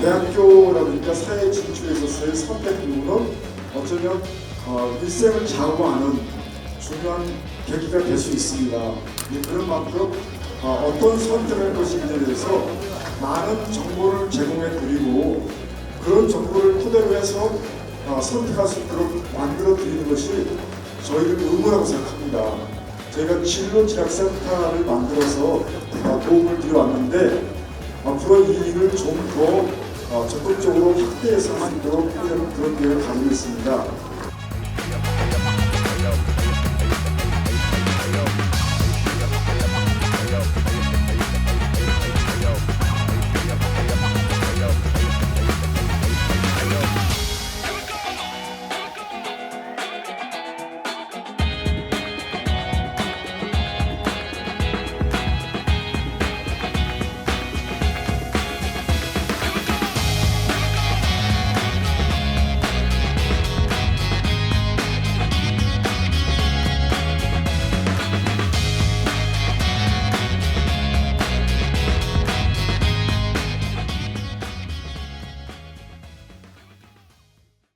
대학교라든가 사회 진출에 있어서의 선택 부분은 어쩌면 어, 일생을 좌우하는 중요한 계기가 될 수 있습니다. 예, 그런 만큼 어, 어떤 선택을 할 것인지에 대해서 많은 정보를 제공해 드리고 그런 정보를 토대로 해서 어, 선택할 수 있도록 만들어 드리는 것이 저희를 의무라고 생각합니다. 저희가 진로 진학센터를 만들어서 어, 도움을 드려왔는데 앞으로 이 일을 좀더 적극적으로 확대해서 있도록 그런 계획을 가지고 있습니다.